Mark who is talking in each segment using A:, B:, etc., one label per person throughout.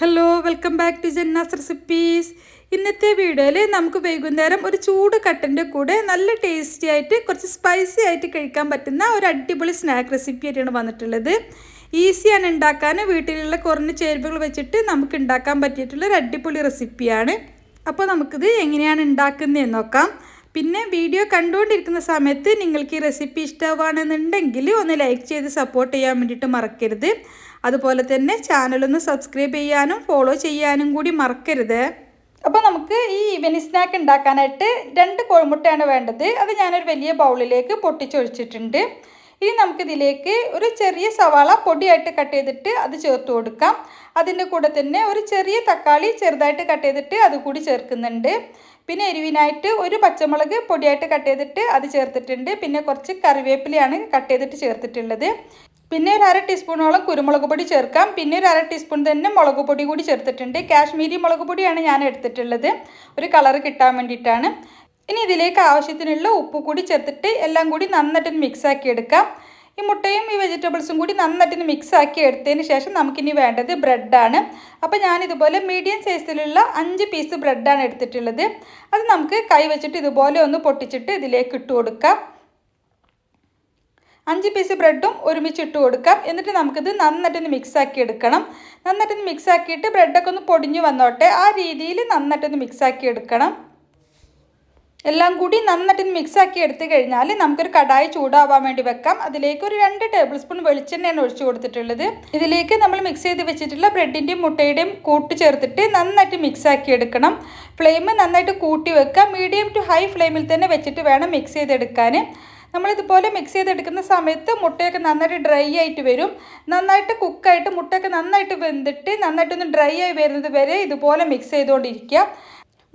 A: Hello welcome back to Janna's recipes ഇന്നത്തെ വീഡിയോയിൽ നമുക്ക് വൈകുന്നേരം ഒരു ചൂട് കട്ടന്റെ കൂടെ നല്ല ടേസ്റ്റി ആയിട്ട് കുറച്ച് സ്പൈസി ആയിട്ട് കഴിക്കാൻ പറ്റുന്ന ഒരു അടിപൊളി സ്നാക്ക് റെസിപ്പി ആയിട്ടാണ് വന്നിട്ടുള്ളത്. ഈസിയാണ് ഉണ്ടാക്കാൻ വീട്ടിലുള്ള കുറഞ്ഞ ചേരുവകൾ വെച്ചിട്ട് നമുക്ക് ഉണ്ടാക്കാൻ പറ്റിയിട്ടുള്ള ഒരു അടിപൊളി റെസിപ്പിയാണ് അപ്പോൾ നമുക്കിത് എങ്ങനെയാണ് ഉണ്ടാക്കുന്നതെന്ന് നോക്കാം. പിന്നെ വീഡിയോ കണ്ടുകൊണ്ടിരിക്കുന്ന സമയത്ത് നിങ്ങൾക്ക് ഈ റെസിപ്പി ഇഷ്ടമാണെന്നുണ്ടെങ്കിൽ ഒന്ന് ലൈക്ക് ചെയ്ത് സപ്പോർട്ട് ചെയ്യാൻ വേണ്ടിയിട്ട് മറക്കരുത്. അതുപോലെ തന്നെ ചാനലൊന്ന് സബ്സ്ക്രൈബ് ചെയ്യാനും ഫോളോ ചെയ്യാനും കൂടി മറക്കരുത്. അപ്പോൾ നമുക്ക് ഈ ഈവനിങ് സ്നാക്ക് ഉണ്ടാക്കാനായിട്ട് രണ്ട് കോഴിമുട്ടയാണ് വേണ്ടത്. അത് ഞാനൊരു വലിയ ബൗളിലേക്ക് പൊട്ടിച്ചൊഴിച്ചിട്ടുണ്ട്. ഇനി നമുക്കിതിലേക്ക് ഒരു ചെറിയ സവാള പൊടിയായിട്ട് കട്ട് ചെയ്തിട്ട് അത് ചേർത്ത് കൊടുക്കാം. അതിന്റെ കൂടെ തന്നെ ഒരു ചെറിയ തക്കാളി ചെറുതായിട്ട് കട്ട് ചെയ്തിട്ട് അത് കൂടി ചേർക്കുന്നുണ്ട്. പിന്നെ എരിവിനായിട്ട് ഒരു പച്ചമുളക് പൊടിയായിട്ട് കട്ട് ചെയ്തിട്ട് അത് ചേർത്തിട്ടുണ്ട്. പിന്നെ കുറച്ച് കറിവേപ്പിലയാണ് കട്ട് ചെയ്തിട്ട് ചേർത്തിട്ടുള്ളത്. പിന്നെ ഒരു അര ടീസ്പൂണോളം കുരുമുളക് പൊടി ചേർക്കാം. പിന്നെ ഒരു അര ടീസ്പൂൺ തന്നെ മുളക് പൊടി കൂടി ചേർത്തിട്ടുണ്ട്. കാശ്മീരി മുളക് പൊടിയാണ് ഞാൻ എടുത്തിട്ടുള്ളത്. ഒരു കളർ കിട്ടാൻ വേണ്ടിയിട്ടാണ്. ഇനി ഇതിലേക്ക് ആവശ്യത്തിനുള്ള ഉപ്പ് കൂടി ചേർത്തിട്ട് എല്ലാം കൂടി നന്നായിട്ട് മിക്സ് ആക്കി എടുക്കാം. ഈ മുട്ടയും ഈ വെജിറ്റബിൾസും കൂടി നന്നായിട്ട് മിക്സ് ആക്കി എടുത്തതിന് ശേഷം നമുക്കിനി വേണ്ടത് ബ്രെഡാണ് അപ്പോൾ ഞാനിതുപോലെ മീഡിയം സൈസിലുള്ള അഞ്ച് പീസ് ബ്രെഡാണ് എടുത്തിട്ടുള്ളത്. അത് നമുക്ക് കൈ വെച്ചിട്ട് ഇതുപോലെ ഒന്ന് പൊട്ടിച്ചിട്ട് ഇതിലേക്ക് ഇട്ട് കൊടുക്കാം. അഞ്ച് പീസ് ബ്രെഡും ഒരുമിച്ച് ഇട്ട് കൊടുക്കാം. എന്നിട്ട് നമുക്കിത് നന്നായിട്ടൊന്ന് മിക്സ് ആക്കി എടുക്കണം. നന്നായിട്ടൊന്ന് മിക്സ് ആക്കിയിട്ട് ബ്രെഡൊക്കെ ഒന്ന് പൊടിഞ്ഞു വന്നോട്ടെ. ആ രീതിയിൽ നന്നായിട്ടൊന്ന് മിക്സ് ആക്കി എടുക്കണം. എല്ലാം കൂടി നന്നായിട്ട് മിക്സ് ആക്കി എടുത്തു കഴിഞ്ഞാൽ നമുക്കൊരു കടായി ചൂടാവാൻ വേണ്ടി വെക്കാം. അതിലേക്ക് ഒരു രണ്ട് ടേബിൾ സ്പൂൺ വെളിച്ചെണ്ണയാണ് ഒഴിച്ചു കൊടുത്തിട്ടുള്ളത്. ഇതിലേക്ക് നമ്മൾ മിക്സ് ചെയ്ത് വെച്ചിട്ടുള്ള ബ്രെഡിന്റെയും മുട്ടയുടെയും കൂട്ട് ചേർത്തിട്ട് നന്നായിട്ട് മിക്സ് ആക്കി എടുക്കണം. ഫ്ലെയിം നന്നായിട്ട് കൂട്ടി വെക്കാം മീഡിയം ടു ഹൈ ഫ്ലെയിമിൽ തന്നെ വെച്ചിട്ട് വേണം മിക്സ് ചെയ്തെടുക്കാൻ. നമ്മളിതുപോലെ മിക്സ് ചെയ്തെടുക്കുന്ന സമയത്ത് മുട്ടയൊക്കെ നന്നായിട്ട് ഡ്രൈ ആയിട്ട് വരും. നന്നായിട്ട് കുക്കായിട്ട് മുട്ടയൊക്കെ നന്നായിട്ട് വെന്തിട്ട് നന്നായിട്ടൊന്ന് ഡ്രൈ ആയി വരുന്നത് വരെ ഇതുപോലെ മിക്സ് ചെയ്തുകൊണ്ടിരിക്കുക.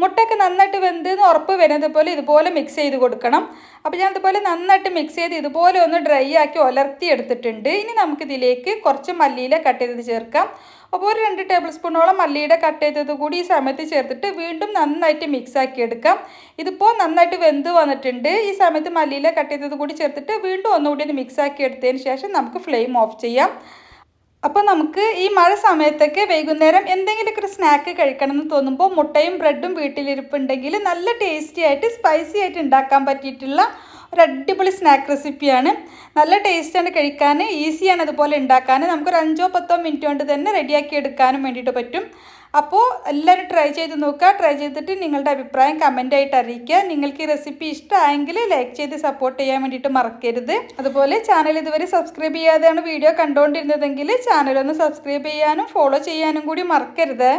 A: മുട്ടയൊക്കെ നന്നായിട്ട് വെന്ത് എന്ന് ഉറപ്പ് വരുന്നത് പോലെ ഇതുപോലെ മിക്സ് ചെയ്ത് കൊടുക്കണം. അപ്പോൾ ഞാൻ ഇതുപോലെ നന്നായിട്ട് മിക്സ് ചെയ്ത് ഇതുപോലെ ഒന്ന് ഡ്രൈ ആക്കി ഉലർത്തി എടുത്തിട്ടുണ്ട്. ഇനി നമുക്കിതിലേക്ക് കുറച്ച് മല്ലിയില കട്ട് ചെയ്തത് ചേർക്കാം. അപ്പോൾ ഒരു രണ്ട് ടേബിൾ സ്പൂണോളം മല്ലിയുടെ കട്ട് ചെയ്തത് കൂടി ഈ സമയത്ത് ചേർത്തിട്ട് വീണ്ടും നന്നായിട്ട് മിക്സ് ആക്കി എടുക്കാം. ഇതിപ്പോൾ നന്നായിട്ട് വെന്ത് വന്നിട്ടുണ്ട്. ഈ സമയത്ത് മല്ലിയില കട്ട് ചെയ്തത് കൂടി ചേർത്തിട്ട് വീണ്ടും ഒന്നുകൂടി ഒന്ന് മിക്സ് ആക്കി എടുത്തതിന് ശേഷം നമുക്ക് ഫ്ലെയിം ഓഫ് ചെയ്യാം. അപ്പോൾ നമുക്ക് ഈ മഴ സമയത്തൊക്കെ വൈകുന്നേരം എന്തെങ്കിലുമൊക്കെ ഒരു സ്നാക്ക് കഴിക്കണം എന്ന് തോന്നുമ്പോൾ മുട്ടയും ബ്രെഡും വീട്ടിലിരിപ്പുണ്ടെങ്കിൽ നല്ല ടേസ്റ്റി ആയിട്ട് സ്പൈസി ആയിട്ട് ഉണ്ടാക്കാൻ പറ്റിയിട്ടുള്ള ഒരു അടിപൊളി സ്നാക്ക് റെസിപ്പിയാണ് നല്ല ടേസ്റ്റാണ് കഴിക്കാൻ ഈസിയാണ് അതുപോലെ ഉണ്ടാക്കാൻ. നമുക്കൊരു അഞ്ചോ പത്തോ മിനിറ്റ് കൊണ്ട് തന്നെ റെഡിയാക്കി എടുക്കാനും വേണ്ടിയിട്ട് പറ്റും. അപ്പോൾ എല്ലാവരും ട്രൈ ചെയ്ത് നോക്കുക. ട്രൈ ചെയ്തിട്ട് നിങ്ങളുടെ അഭിപ്രായം കമന്റ് ആയിട്ട് അറിയിക്കുക. നിങ്ങൾക്ക് ഈ റെസിപ്പി ഇഷ്ടമായെങ്കിൽ ലൈക്ക് ചെയ്ത് സപ്പോർട്ട് ചെയ്യാൻ വേണ്ടിയിട്ട് മറക്കരുത്. അതുപോലെ ചാനൽ ഇതുവരെ സബ്സ്ക്രൈബ് ചെയ്യാതെയാണ് വീഡിയോ കണ്ടുകൊണ്ടിരുന്നതെങ്കിൽ ചാനലൊന്ന് സബ്സ്ക്രൈബ് ചെയ്യാനും ഫോളോ ചെയ്യാനും കൂടി മറക്കരുത്.